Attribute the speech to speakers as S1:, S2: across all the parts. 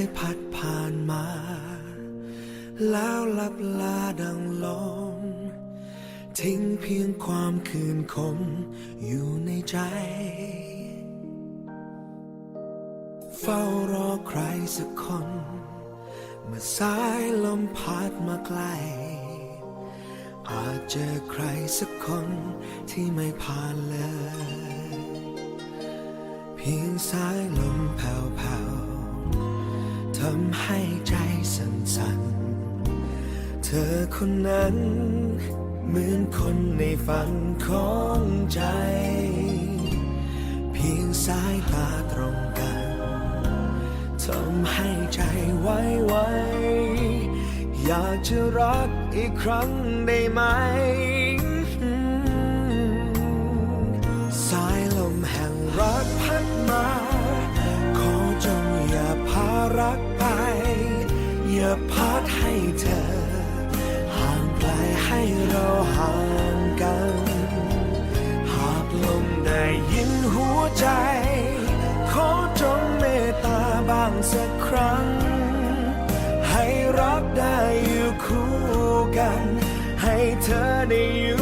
S1: ยพัดผ่านมา แล้วลับลาดังลม ทิ้งเพียงความคืนคมอยู่ในใจ เฝ้ารอใครสักคน เมื่อสายลมพัดมาไกล อาจเจอใครสักคนที่ไม่ผ่านเลย เพียงสายลมแผ่วๆำให้ใจสั่นๆ เธอคนนั้น เหมือนคนในฝันของใจ เพียงสายตาตรงกันทำให้ใจไว้ไวอยากจะรักอีกครั้งได้ไหม ย่าพัดให้เธอ ห่างไกลให้เราห่างกัน หากลมได้ยินหัวใจ ขอจงเมตตาบ้างสักครั้ง ให้รักได้อยู่คู่กัน ให้เธอได้อยู่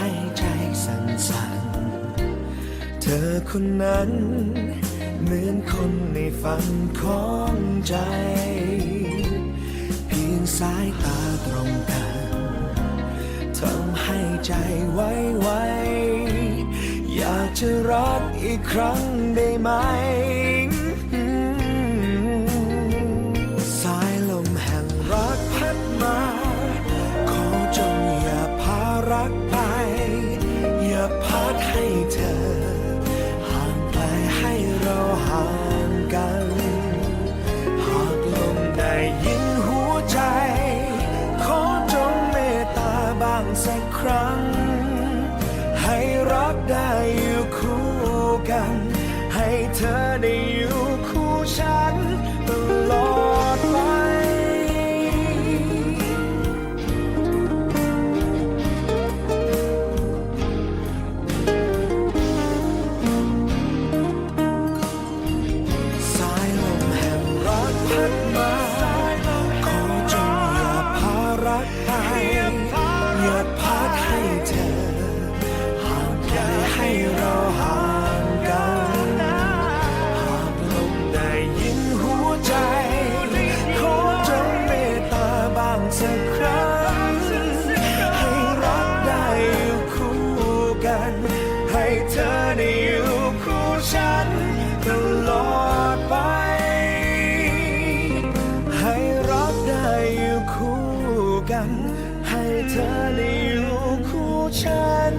S1: ให้ใจสั่นๆเธอคนนั้น เหมือนคนในฝันของใจ เพียงสายตาตรงกันทำให้ใจไว้ไวอยากจะรักอีกครั้งได้ไหม สักครั้ง ให้รักได้อยู่คู่กัน ให้เธอได้อยู่คู่ฉันตลอดไป สายลมแห่งรักพัดมา ให้เธอได้อยู่คู่ฉันตลอดไป ให้รักได้อยู่คู่กัน ให้เธอได้อยู่คู่ฉัน